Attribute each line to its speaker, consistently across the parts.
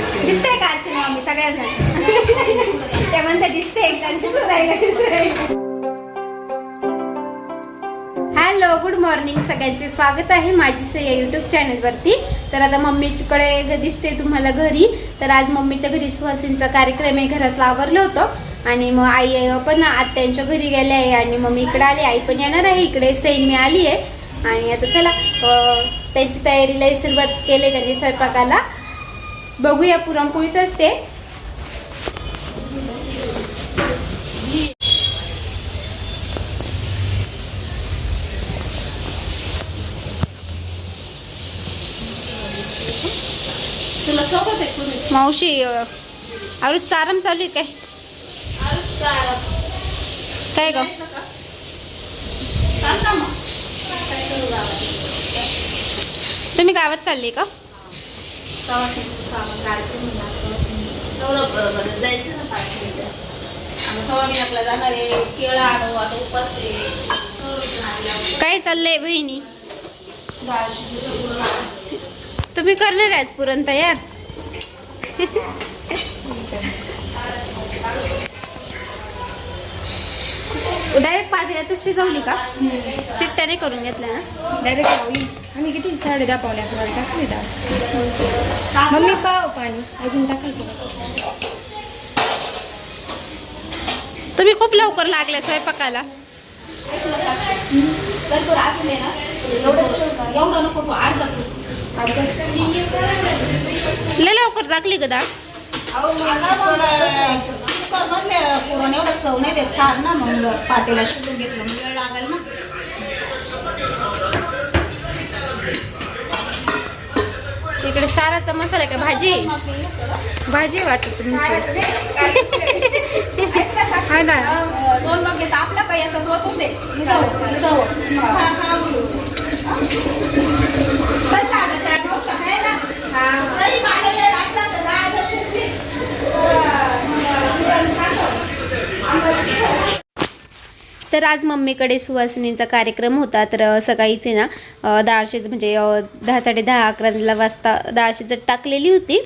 Speaker 1: दिसतंय का आजची मम्मी? सगळ्या जण त्या म्हणतात दिसते हॅलो गुड मॉर्निंग सगळ्यांचे स्वागत आहे माझी से या यूट्यूब चॅनलवरती तर आता मम्मीकडे दिसते तुम्हाला घरी. तर आज मम्मीच्या घरी सुहासींचा कार्यक्रम आहे घरात आवरलं होतं. आणि मग आई पण आत्यांच्या घरी गेले आहे आणि मम्मी इकडे आली आई पण येणार आहे. इकडे सैन मी आली आहे. आणि आता चला त्यांची तयारीला सुरुवात केली त्यांनी स्वयंपाकाला. बघूया पुरणपोळीच असते. मावशी अरे चारम चालू आहे काय? काय ग? तुम्ही गावात चालले का?
Speaker 2: सवासिनीचं सामान काढतो. एवढं बरोबर जायचं ना पाच मिनिटं जाणार आहे केळं आणू आता उपास आहे.
Speaker 1: काय चाललंय बहिणी
Speaker 2: डाळ.
Speaker 1: तुम्ही करणार आहेच पुरण तयार डायरेक्ट पातेल्यातच शिजवली का शिट्ट्याने करून घेतल्या ना
Speaker 3: डायरेक्ट लावली आम्ही किती साडे दहा पावणे अकरा टाकली दहा मम्मी पाव पाणी. अजून टाकायचं
Speaker 1: तुम्ही खूप लवकर लागल्या स्वयंपाकाला. लय लवकर टाकली का डाळ
Speaker 2: अहो, चव नाही ते सार ना मग पातेला शिजून घेतलं. वेळ लागेल ना.
Speaker 1: इकडे साराचा मसाला का? भाजी? भाजी वाटत तुमची. हा ना.
Speaker 2: दोन मग घेता आपल्या काही याच्यात होत दे निघाव निघाव खळा खळा बोलू कशा आता त्या गोष्ट आहे ना तरी मला वेळ लागला तर डाळ जर शिजली,
Speaker 1: तर आज मम्मीकडे सुवासिनींचा कार्यक्रम होता. तर सकाळीच आहे ना अ, डाळ शिज म्हणजे दहा साडे दहा अकराला वाजता डाळ शिजत टाकलेली होती.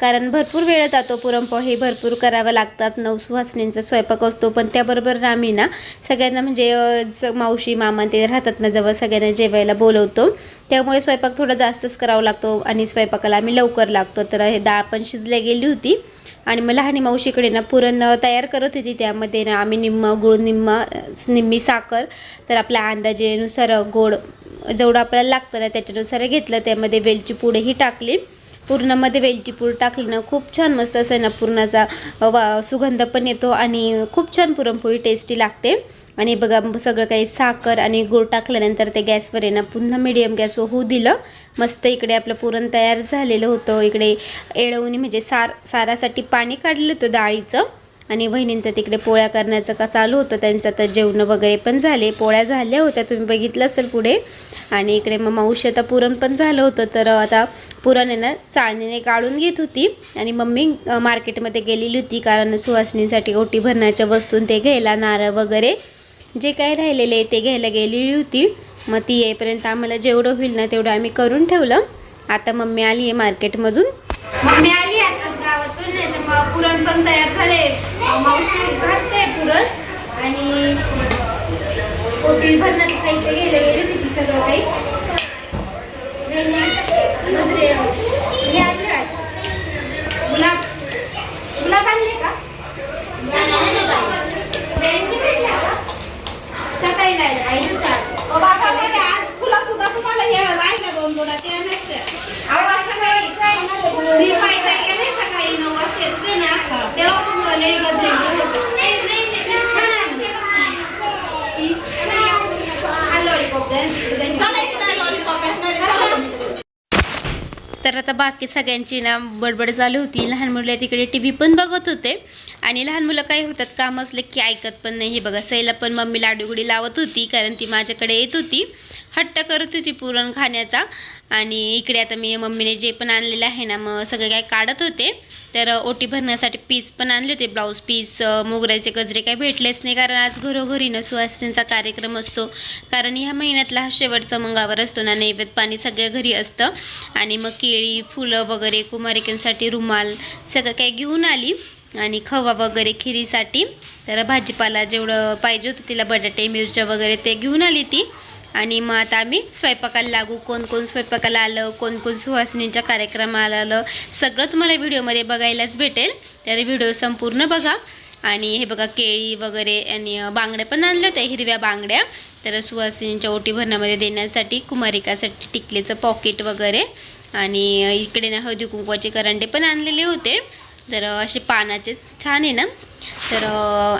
Speaker 1: कारण भरपूर वेळ जातो पुरणपोळी भरपूर करावं लागतात. नऊ सुवासिनींचा स्वयंपाक असतो. पण त्याबरोबर आम्ही ना सगळ्यांना म्हणजे मावशी मामा ते राहतात ना जवळ सगळ्यांना जेवायला बोलवतो. त्यामुळे स्वयंपाक थोडा जास्तच करावा लागतो आणि स्वयंपाकाला आम्ही लवकर लागतो. तर हे डाळ पण शिजल्या गेली होती. आणि मग लहानी मावशीकडे ना पुरण तयार करत होती. त्यामध्ये ना आम्ही निम्म गुळ निम्म निम्मी साखर तर आपल्या अंदाजेनुसार गोड जेवढं आपल्याला लागतं ना त्याच्यानुसार घेतलं. त्यामध्ये वेलची पूडही टाकली. पूर्णामध्ये वेलची पूड टाकली ना खूप छान मस्त असं ना पूर्णाचा वा सुगंध पण येतो आणि खूप छान पुरणपोळी टेस्टी लागते. आणि बघा सगळं काही साखर आणि गूळ टाकल्यानंतर ते गॅसवर आहे ना पुन्हा मिडियम गॅसवर होऊ दिलं. मस्त इकडे आपलं पुरण तयार झालेलं होतं. इकडे एळवणी म्हणजे सार सारासाठी पाणी काढलं होतं डाळीचं. आणि बहिणींचं तिकडे पोळ्या करण्याचं का चालू होतं त्यांचं तर जेवणं वगैरे पण झाले. पोळ्या झाल्या होत्या तुम्ही बघितलं असेल पुढे. आणि इकडे मग मावशी आता पुरण पण झालं होतं तर आता पुरण आहे ना चाळणीने काढून घेत होती. आणि मम्मी मार्केटमध्ये गेलेली होती कारण सुवासिनीसाठी ओटी भरण्याच्या वस्तू ते घ्यायला नारळ वगैरे. जे काय राहिलेले ते घ्यायला गेलेली होती. मग ती येईपर्यंत आम्हाला जेवढं होईल ना तेवढं आम्ही करून ठेवलं. आता मम्मी आली आहे मार्केटमधून. मम्मी आली आताच गावातून नाही तर मग पुरण पण तयार झाले. मावशी भाजते पुरण. आणि पोटी भरण्याचं साहित्य गेलं गेली होती सगळं काही नजरे हे आणले वाटतं. गुलाब गुलाब आणले का त्यांनी भेटला का? सकाळी जायला आईनं सांगितलं.
Speaker 2: अहो, बाबा बोलले, आज फुलं सुद्धा तुम्हाला हे राहिलं दोन दोन ते नसते
Speaker 1: अहो, आज सकाळी मी पायी जायला गेले सकाळी नऊ वाजता येते ना तेव्हा पण लई गजरे होतं. पीस छान आणले. पीस. हा lollipop द्या. तिकडे द्या.
Speaker 2: चला इकडे लॉलीपॉप आहे चला.
Speaker 1: तर आता बाकी सगळ्यांची ना बडबड चालू होती. लहान मुलं तिकडे टी व्ही पण बघत होते. आणि लहान मुलं काय होतात काम असले की ऐकत पण नाही. हे बघा सैला पण मम्मी लाडूगुडी लावत होती कारण ती माझ्याकडे येत होती. हट्ट करत होती पुरण खाण्याचा. आणि इकडे आता मी मम्मीने जे पण आणलेलं आहे ना मग सगळं काय काढत होते. तर ओटी भरण्यासाठी पीस पण आणले होते ब्लाऊज पीस मोगऱ्याचे गजरे काही भेटलेच नाही कारण आज घरोघरी ना सुवासिनीचा कार्यक्रम असतो. कारण ह्या महिन्यातला हा शेवटचा मंगळवार असतो ना नैवेद्य पाणी सगळ्या घरी असतं. आणि मग केळी फुलं वगैरे कुमारिकांसाठी रुमाल सगळं काही घेऊन आली. आणि खवा वगैरे खिरीसाठी तर भाजीपाला जेवढं पाहिजे होतं तिला बटाटे मिरच्या वगैरे ते घेऊन आली ती. आणि मग आता आम्ही स्वयंपाकाला लागू. कोण कोण स्वयंपाकाला आलं कोण कोण सुहासिनीच्या कार्यक्रमाला आलं. सगळं तुम्हाला व्हिडिओमध्ये बघायलाच भेटेल. तर व्हिडिओ संपूर्ण बघा. आणि हे बघा केळी वगैरे आणि बांगड्या पण आणल्या होत्या हिरव्या बांगड्या. तर सुहासिनीच्या ओटी भरण्यामध्ये देण्यासाठी कुमारिकासाठी टिकलेचं पॉकेट वगैरे. आणि इकडे ना हळदी कुंकवाचे करंडे पण आणलेले होते. तर असे पानाचेच छान आहे ना? तर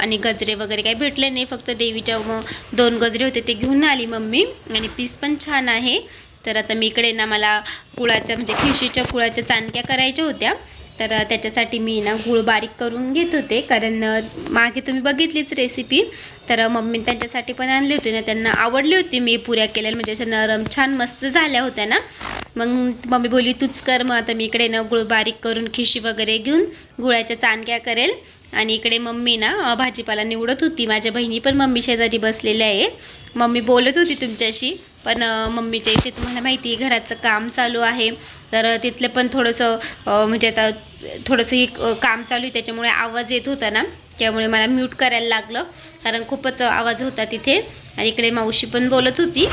Speaker 1: आणि गजरे वगैरे काही भेटले नाही फक्त देवीच्या मग दोन गजरे होते ते घेऊन आली मम्मी आणि पीस पण छान आहे. तर आता मी इकडे ना मला कुळाच्या म्हणजे खिशीच्या कुळाच्या चांदक्या करायच्या होत्या. तर त्याच्यासाठी मी ना गुळ बारीक करून घेत होते. कारण मागे तुम्ही बघितलीच रेसिपी तर मम्मी त्यांच्यासाठी पण आणली होती ना त्यांना आवडली होती. मी पुऱ्या केलेल्या म्हणजे अशा नरम छान मस्त झाल्या होत्या ना. मग मम्मी बोलली तूच कर मग आता मी इकडे ना गुळ बारीक करून खिशी वगैरे घेऊन गुळाच्या चांदक्या करेल. आणि इकडे मम्मी ना भाजीपाला निवडत होती. माझ्या बहिणी पण मम्मी शेजारी बसलेल्या आहे. मम्मी बोलत होती तुमच्याशी. पण मम्मीच्या इथे तुम्हाला माहिती आहे घराचं काम चालू आहे. तर तिथलं पण थोडंसं म्हणजे आता थोडंसं एक अं, काम चालू आहे त्याच्यामुळे आवाज येत होता ना त्यामुळे मला म्यूट करायला लागलं. कारण खूपच आवाज होता तिथे आणि इकडे मावशी पण बोलत होती.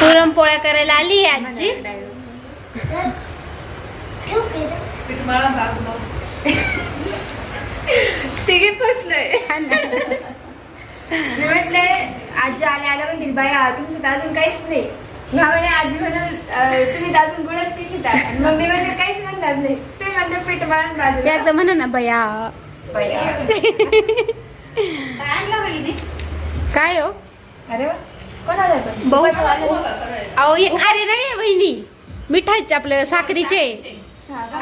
Speaker 1: पुरणपोळ्या करायला आली आहे आजी.
Speaker 3: तिघे फसलोय. म्हटलंय आजी आल्या आल्या म्हणतील बाया तुमचं तर अजून काहीच नाही. ह्या वेळी आजी म्हणाल "अं, तुम्ही अजून गुळच कशी आणि मम्मी म्हणजे काहीच म्हणणार नाही. ते म्हणते पीठ मळून बाजू
Speaker 1: एकदा म्हणा ना बया
Speaker 3: बाया
Speaker 2: काय
Speaker 1: हो?
Speaker 3: अरे कोणाला.
Speaker 1: अहो हे खारे नाही आहे बहिणी मिठाचे आपलं साखरीचे?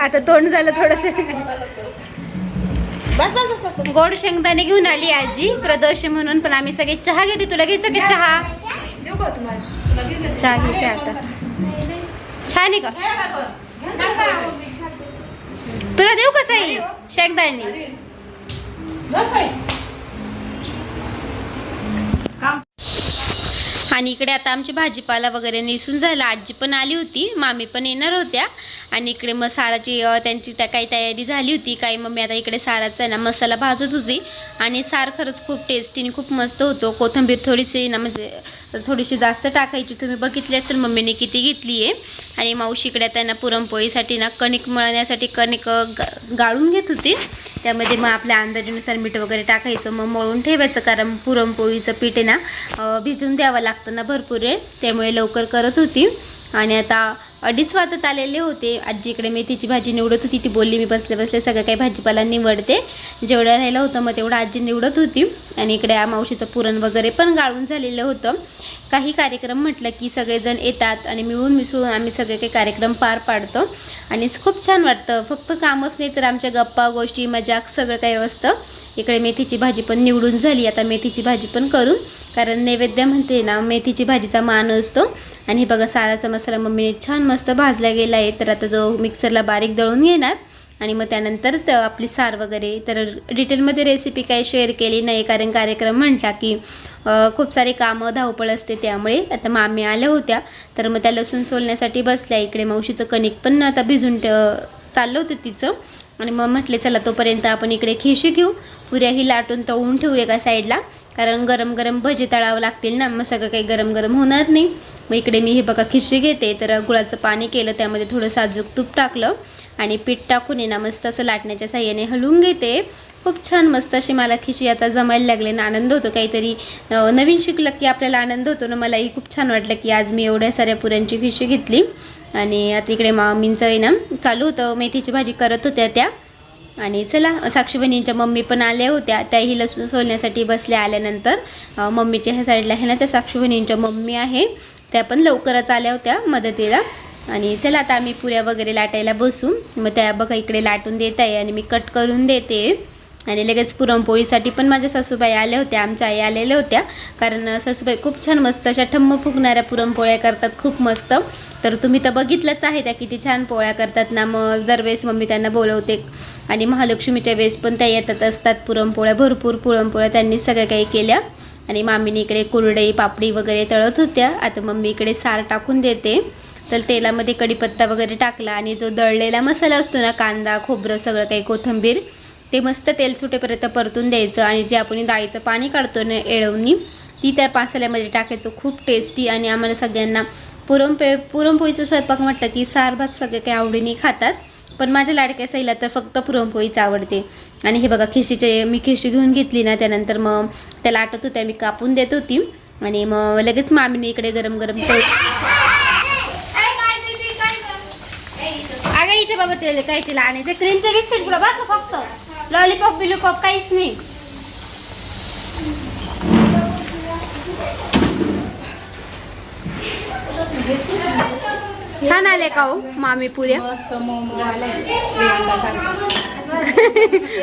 Speaker 1: आता तोंड झालं थोडस.
Speaker 2: बस बस बस बस
Speaker 1: गोड शेंगदाणे घेऊन आली आजी. प्रदोष म्हणून पण आम्ही सगळे चहा घेते. तुला घ्यायचं का चहा?
Speaker 3: देऊ का तुम्हाला?
Speaker 1: चहा घ्यायचा आता. छान आहे का? तुला देऊ कसा आहे शेंगदाणी आणि इकडे आता आमची भाजीपाला वगैरे निसून झाला. आजी पण आली होती मामी पण येणार होत्या. आणि इकडे मग साराची त्यांची त्या काही तयारी झाली होती काही मग मी आता इकडे साराचा आहे ना मसाला भाजत होती. आणि सार खरंच खूप टेस्टीने खूप मस्त होतो. कोथिंबीर थोडीशी ना म्हणजे थोडीशी जास्त टाकायची. तुम्ही बघितली असेल मम्मीने किती घेतली आहे. आणि मावशीकडे आता त्यांना पुरणपोळीसाठी ना कणिक मळण्यासाठी कणिक गा- गाळून घेत होती. त्यामध्ये मग आपल्या अंदाजानुसार मीठ वगैरे टाकायचं मग मळून ठेवायचं. कारण पुरणपोळीचं पीठ आहे ना भिजून द्यावं लागतं ना भरपूर आहे त्यामुळे लवकर करत होती. आणि आता अडीच वाजत आलेले होते. आजी इकडे मेथीची भाजी निवडत होती. ती बोलली मी बसले बसले सगळं काही भाजीपाला निवडते. जेवढं राहिलं होतं मग तेवढं आजी निवडत होती. आणि इकडे मावशीचं पुरण वगैरे पण गाळून झालेलं होतं. काही कार्यक्रम म्हटलं की सगळेजण येतात आणि मिळून मिसळून आम्ही सगळे काही कार्यक्रम पार पाडतो. आणि खूप छान वाटतं. फक्त कामच नाही तर आमच्या गप्पा गोष्टी मजाक सगळं काही असतं. इकडे मेथीची भाजी पण निवडून झाली. आता मेथीची भाजी पण करू. कारण नैवेद्य म्हणते ना मेथीची भाजीचा मान असतो. आणि हे बघा साराचा मसाला मम्मीने छान मस्त भाजला गेला आहे. तर आता जो मिक्सरला बारीक दळून घेणार आणि मग त्यानंतर त- आपली सार वगैरे. तर डिटेलमध्ये रेसिपी काही शेअर केली नाही कारण कार्यक्रम म्हटला की खूप सारे कामं धावपळ असते त्यामुळे आता मामी आल्या होत्या. तर मग त्या लसूण सोलण्यासाठी बसल्या इकडे. मावशीचं कणिक पण आता भिजून चाललं होतं तिचं. आणि मग म्हटले चला तोपर्यंत आपण इकडे खिशी घेऊ. पुऱ्याही लाटून तळून ठेवू एका साईडला कारण गरम गरम भजे तळावं लागतील ना. मग सगळं काही गरम गरम होणार नाही. मग इकडे मी हे बघा खिशी घेते. तर गुळाचं पाणी केलं त्यामध्ये थोडं साजूक तूप टाकलं आणि पीठ टाकून आहे ना मस्त असं लाटण्याच्या साह्याने हलवून घेते. खूप छान मस्त अशी मला खिशी आता जमायला लागले ना आनंद होतो. काहीतरी नवीन शिकलं की आपल्याला आनंद होतो ना मलाही खूप छान वाटलं की आज मी एवढ्या साऱ्या पुऱ्यांची खिशी घेतली. आणि आता इकडे मामींचं आहे ना चालू होतं. मेथीची भाजी करत होत्या त्या. आणि चला साक्षीबहिणींच्या मम्मी पण आल्या होत्या. त्याही लसूण सोलण्यासाठी बसल्या आल्यानंतर मम्मीच्या ह्या साईडला आहे ना त्या साक्षीबहिणींच्या मम्मी आहे. त्या पण लवकरच आल्या होत्या मदतीला. आणि चला आता आम्ही पुऱ्या वगैरे लाटायला बसू. मग त्या बघा इकडे लाटून देत आहे आणि मी कट करून देते. आणि लगेच पुरणपोळीसाठी पण माझ्या सासूबाई आल्या होत्या आमच्या आई आलेल्या होत्या. कारण सासूबाई खूप छान मस्त अशा ठम्म फुगणाऱ्या पुरणपोळ्या करतात खूप मस्त. तर तुम्ही तर बघितलंच आहे त्या किती छान पोळ्या करतात ना. मग दरवेळेस मम्मी त्यांना बोलवते. आणि महालक्ष्मीच्या वेळेस पण त्या येतात असतात पुरणपोळ्या भरपूर पुरणपोळ्या त्यांनी सगळ्या काही केल्या. आणि मामीने इकडे कुरडई पापडी वगैरे तळत होत्या. आता मम्मी इकडे सार टाकून देते. तर तेलामध्ये कढीपत्ता वगैरे टाकला आणि जो दळलेला मसाला असतो ना कांदा खोबरं सगळं काही कोथिंबीर ते मस्त तेल सुटेपर्यंत परतून द्यायचं आणि जे आपण डाळीचं पाणी काढतो ना एळवणी ती त्या मसाल्यामध्ये टाकायचं. खूप टेस्टी आणि आम्हाला सगळ्यांना पुरणपे पुरणपोळीचं स्वयंपाक म्हटलं की सार भात सगळे काही आवडीने खातात. पण माझ्या लाडक्या सैला तर फक्त पुरणपोळीच आवडते. आणि हे बघा खिशीचे मी खिशी घेऊन घेतली ना त्यानंतर मग त्याला आटत होत्या मी कापून देत होती. आणि मग लगेच मामीने इकडे गरम गरम पोळी अगं इथे बाबा ते काय तिला आणायचं क्रीमचं मिक्सर पुढं बघ फक्त. लॉलीपॉप बिलीपॉप काहीच नाही. छान आले का हो मामी पुऱ्या?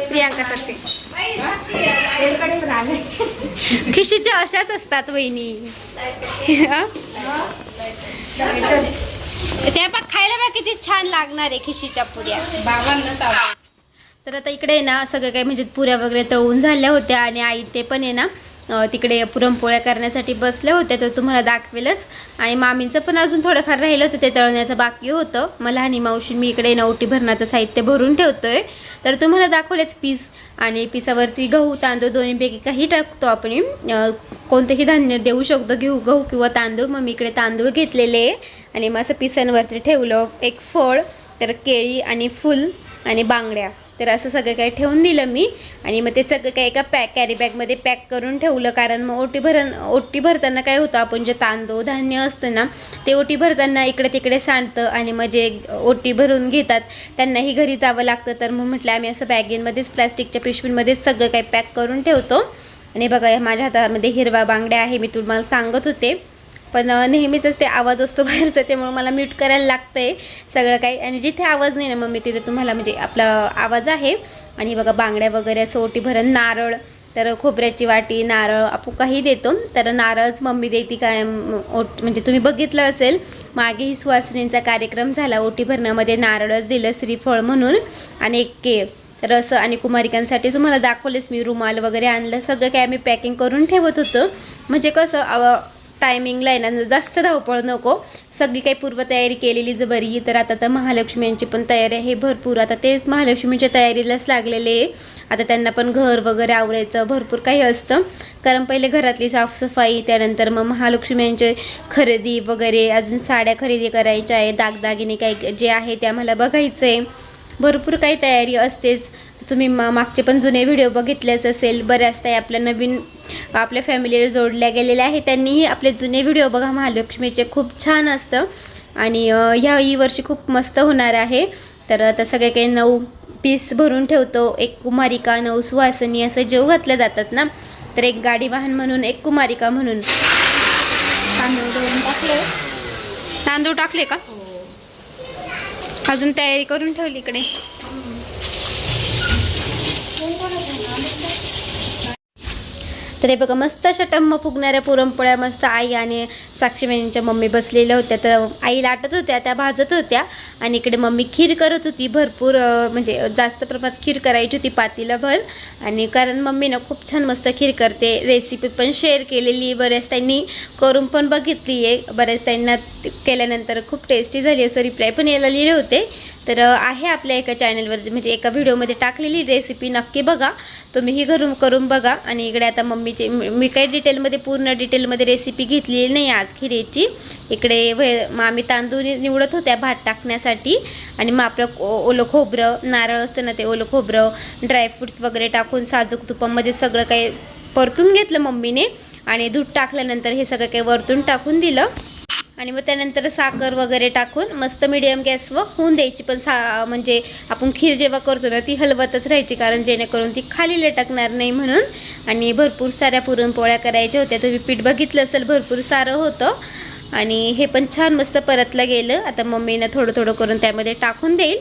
Speaker 1: प्रियांका साठी खिशीच्या अशाच असतात वहिनी. त्या बघ खायला बा किती छान लागणार आहे खिशीच्या पुऱ्या.
Speaker 2: बाबांना
Speaker 1: तर आता इकडे आहे ना सगळं काही म्हणजे पुऱ्या वगैरे तळून झाल्या होत्या आणि आई ते पण आहे ना तिकडे पुरणपोळ्या करण्यासाठी बसल्या होत्या तर तुम्हाला दाखवेलच. आणि मामींचं पण अजून थोडंफार राहिलं होतं ते तळण्याचं बाकी होतं. मला आणि मावशी मी इकडे नवटी भरणाचं साहित्य भरून ठेवतोय. तर तुम्हाला दाखवलेच पीस. आणि पिसावरती गहू तांदूळ दोन्हीपैकी काही टाकतो आपण. कोणतेही धान्य देऊ शकतो घेऊ गहू किंवा तांदूळ. मग मी इकडे तांदूळ घेतलेले. आहे आणि मग असं पिसांवरती ठेवलं एक फळ तर केळी आणि फुल आणि बांगड्या. तर असं सगळं काही ठेवून दिलं मी. आणि मग ते सगळं काही एका पॅक कॅरी बॅगमध्ये पॅक करून ठेवलं. कारण मग ओटी भरण ओटी भरताना काय होतं आपण जे तांदूळ धान्य असतं ना ते ओटी भरताना इकडे तिकडे सांडतं आणि मग जे ओटी भरून घेतात त्यांनाही घरी जावं लागतं. तर मग म्हटलं आम्ही असं बॅगेंमध्येच प्लॅस्टिकच्या पिशवींमध्येच सगळं काही पॅक करून ठेवतो. आणि बघा माझ्या हातामध्ये हिरवा बांगड्या आहे मी तुम्हाला सांगत होते. पण अ, नेहमीचंच ते आवाज असतो बाहेरचा त्यामुळे मला म्यूट करायला लागतं आहे सगळं काही. आणि जिथे आवाज नाही ना मग मी तिथे तुम्हाला म्हणजे आपला आवाज आहे. आणि बघा बांगड्या वगैरे असं ओटी भरण नारळ तर खोबऱ्याची वाटी नारळ आपण काही देतो. तर नारळच मम्मी देते काय ओट म्हणजे तुम्ही बघितलं असेल मागेही सुवासिनींचा कार्यक्रम झाला ओटी भरण्यामध्ये नारळच दिलं श्रीफळ म्हणून. आणि एक केळ रस आणि कुमारिकांसाठी तुम्हाला दाखवलेच मी रुमाल वगैरे आणलं सगळं काय आम्ही पॅकिंग करून ठेवत होतो. म्हणजे कसं टायमिंगला आहे ना जास्त धावपळ नको. सगळी काही पूर्वतयारी केलेली जर बरी तर आता तर महालक्ष्मींची पण तयारी आहे भरपूर. आता तेच महालक्ष्मीच्या तयारीलाच लागलेले आहे. आता त्यांना पण घर वगैरे आवरायचं भरपूर काही असतं. कारण पहिले घरातली साफसफाई त्यानंतर मग महालक्ष्म्यांचे खरेदी वगैरे अजून साड्या खरेदी करायच्या आहे दागदागिने काही जे आहे ते आम्हाला बघायचं आहे भरपूर काही तयारी असतेच. तुम्ही मा मागचे पण जुने व्हिडिओ बघितलेच असेल. बऱ्याच काही आपल्या नवीन आपल्या फॅमिलीला जोडल्या गेलेल्या आहे त्यांनीही आपले जुने व्हिडिओ बघा. महालक्ष्मीचे खूप छान असतं. आणि ह्या ही वर्षी खूप मस्त होणार आहे. तर आता सगळे काही नऊ पीस भरून ठेवतो. एक कुमारिका नऊ सुवासिनी असं जेव घातल्या जातात ना? तर एक गाडी वाहन म्हणून एक कुमारिका म्हणून. तांदूळ दळून टाकले. तांदूळ टाकले का? अजून तयारी करून ठेवली इकडे. तर हे बघा मस्त अशा टम्म फुगणाऱ्या पुरणपोळ्या मस्त आई आणि साक्षीबाईंच्या मम्मी बसलेल्या होत्या. तर आई लाटत होत्या त्या भाजत होत्या आणि इकडे मम्मी खीर करत होती. भरपूर म्हणजे जास्त प्रमाणात खीर करायची होती पातीला भर आणि कारण मम्मी ना खूप छान मस्त खीर करते. रेसिपी पण शेअर केलेली आहे. बऱ्याच त्यांनी करून पण बघितली आहे. बऱ्याच त्यांना केल्यानंतर खूप टेस्टी झाली. असं रिप्लाय पण यायला लिहिले होते. तर आहे आपल्या एका चॅनलवरती म्हणजे एका व्हिडिओमध्ये टाकलेली रेसिपी नक्की बघा. तुम्हीही घरून करून बघा. आणि इकडे आता मम्मीचे मी मी काही डिटेलमध्ये पूर्ण डिटेलमध्ये रेसिपी घेतलेली नाही आज खिरेची. इकडे वे मामी तांदूळ निवडत होत्या भात टाकण्यासाठी. आणि मग आपलं ओ- ओलं खोबरं नारळ असतं ना ते ओलं खोबरं ड्रायफ्रुट्स वगैरे टाकून साजूक तुपामध्ये सगळं काही परतून घेतलं मम्मीने. आणि दूध टाकल्यानंतर हे सगळं काही वरतून टाकून दिलं. आणि मग त्यानंतर साखर वगैरे टाकून मस्त मिडियम गॅसवर होऊन द्यायची. पण सा म्हणजे आपण खीर जेव्हा करतो ना ती हलवतच राहायची कारण जेणेकरून ती खाली लटकणार नाही म्हणून. आणि भरपूर साऱ्या पुरणपोळ्या करायच्या होत्या. तुम्ही पीठ बघितलं असेल भरपूर सारं होतं. आणि हे पण छान मस्त परतलं गेलं. आता मम्मीनं थोडं थोडं करून त्यामध्ये टाकून देईल.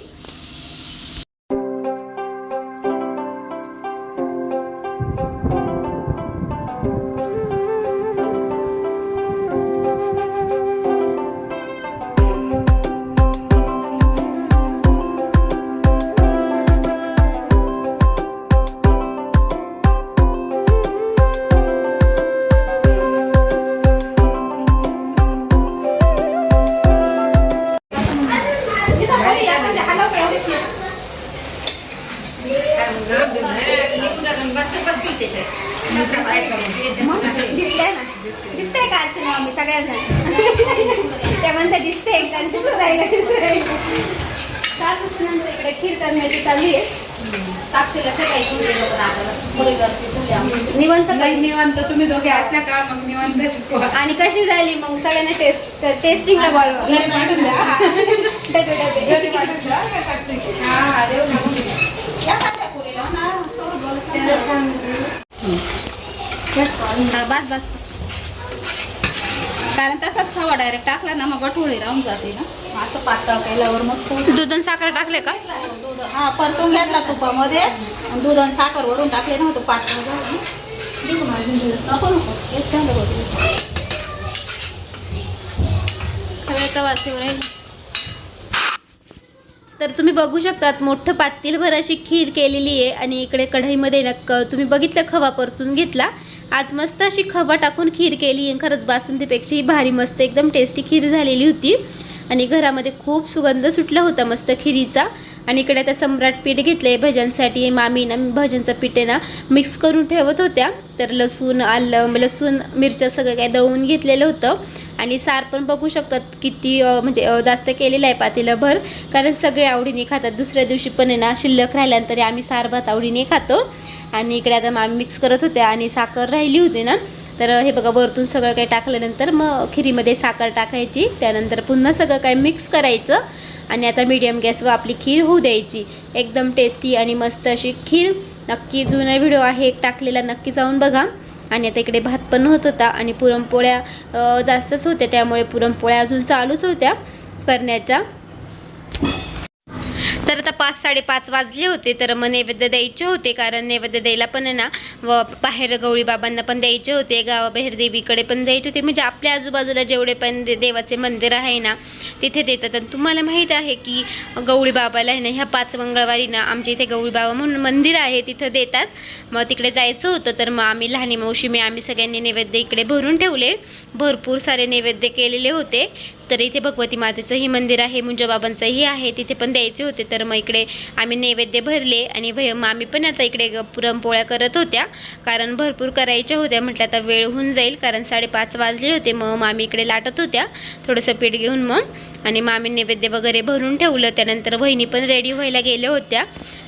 Speaker 1: दिसतंय का आजची मम्मी सगळ्या जण त्या म्हणतात दिसत राहिलं राहिलं सासू सुनांचं इकडे खीर करण्याची चालली आहे.
Speaker 2: साक्षीला सकाळी शिवलेलं आपल्याला.
Speaker 1: निवंत
Speaker 3: तुम्ही दोघे असल्या का? मग निवांत शिकवा.
Speaker 1: आणि कशी झाली मग? सगळ्यांना टेस्ट टेस्टिंगला बोलवा.
Speaker 2: बस बस. कारण तसाच खावा डायरेक्ट टाकला ना मग गठोळी राहून जाते ना. असं पातळ केल्यावर मस्त.
Speaker 1: दूध आणि साखर टाकले का?
Speaker 2: दूध हा परतून घेतला तुपामध्ये. आणि दूध आणि साखर वरून टाकले पातळ ना.
Speaker 1: खव्याचा वासीवर राहील. तर तुम्ही बघू शकतात मोठं पातेलभर अशी खीर केलेली आहे. आणि इकडे कढईमध्ये ना क तुम्ही बघितलं खवा परतून घेतला. आज मस्त अशी खवा टाकून खीर केली आणि खरंच बासुंदीपेक्षाही भारी मस्त एकदम टेस्टी खीर झालेली होती. आणि घरामध्ये खूप सुगंध सुटला होता मस्त खिरीचा. आणि इकडे आता सम्राट पीठ घेतले भजनसाठी. मामी ना भजनचं पीठ आहे ना मिक्स करून ठेवत होत्या. तर लसूण आलं लसूण मिरच्या सगळं काय दळून घेतलेलं होतं. आणि सार पण बघू शकतात किती म्हणजे जास्त केलेलं आहे पातेलं भर कारण सगळे आवडीने खातात. दुसऱ्या दिवशी पण आहे ना शिल्लक राहिल्यानंतर आम्ही सार भात आवडीने खातो. आणि इकडे आता आम्ही मिक्स करत होते आणि साखर राहिली होती ना तर हे बघा वरतून सगळं काही टाकल्यानंतर मग खिरीमध्ये साखर टाकायची त्यानंतर पुन्हा सगळं काही मिक्स करायचं आणि आता मीडियम गॅसवर आपली खीर होऊ द्यायची. एकदम टेस्टी आणि मस्त अशी खीर. नक्की जुना व्हिडिओ आहे एक टाकलेला नक्की जाऊन बघा. आणि आता इकडे भात पण होत होता आणि पुरणपोळ्या जास्तच होत्या त्यामुळे पुरणपोळ्या अजून चालूच होत्या करण्याच्या. तर आता पाच साडेपाच वाजले होते तर मग नैवेद्य द्यायचे होते कारण नैवेद्य द्यायला पण आहे ना व बाहेर गवळी बाबांना पण द्यायचे होते गावाबाहेर देवीकडे पण द्यायचे होते म्हणजे आपल्या आजूबाजूला जेवढे पण दे देवाचे मंदिर आहे ना तिथे देतात. आणि तुम्हाला माहीत आहे की गवळीबाबाला आहे ना ह्या पाच मंगळवारी ना आमच्या इथे गवळीबाबा म्हणून मंदिर आहे तिथं देतात. मग तिकडे जायचं होतं तर मग आम्ही लहानी मावशी मी आम्ही सगळ्यांनी नैवेद्य इकडे भरून ठेवले. भरपूर सारे नैवेद्य केलेले होते. तर इथे भगवती मातेचंही मंदिर आहे मुंजाबाबांचंही आहे तिथे पण द्यायचे होते. तर मग इकडे आम्ही नैवेद्य भरले आणि भय आम्ही पण आता इकडे ग- पुरणपोळ्या करत होत्या. कारण भरपूर करायच्या होत्या. म्हटलं आता वेळ होऊन जाईल कारण साडेपाच वाजले होते. मग मामी इकडे लाटत होत्या. थोडंसं पीठ घेऊन मग. आणि मामी नैवेद्य वगैरे भरून ठेवलं. त्यानंतर वहिनी पण रेडी व्हायला गेल्या होत्या.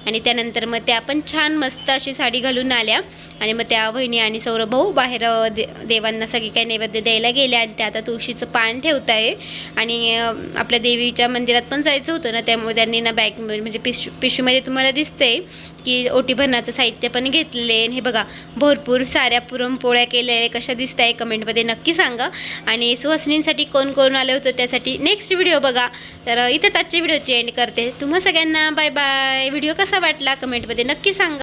Speaker 1: आणि त्यानंतर मग त्या पण छान मस्त अशी साडी घालून आल्या. आणि मग त्या वहिनी आणि सौरभ भाऊ बाहेर दे देवांना सगळी काही नैवेद्य द्यायला गेले आणि त्या आता तुळशीचं पान ठेवत आहे आणि आपल्या देवीच्या मंदिरात पण जायचं होतं ना त्यामुळे त्यांनी ना बॅग म्हणजे पिशू पिशवीमध्ये तुम्हाला दिसते की ओटी भरण्याचं साहित्य पण घेतलेले आणि हे बघा भरपूर साऱ्या पुरणपोळ्या केल्या कशा दिसत आहे कमेंटमध्ये नक्की सांगा. आणि सुहासिनींसाठी कोण कोण आलं होतं त्यासाठी नेक्स्ट व्हिडिओ बघा. तर इथंच आजच्या व्हिडिओची एंड करते. तुम्हा सगळ्यांना बाय बाय व्हिडिओ कसा वाटला कमेंटमध्ये नक्की सांगा.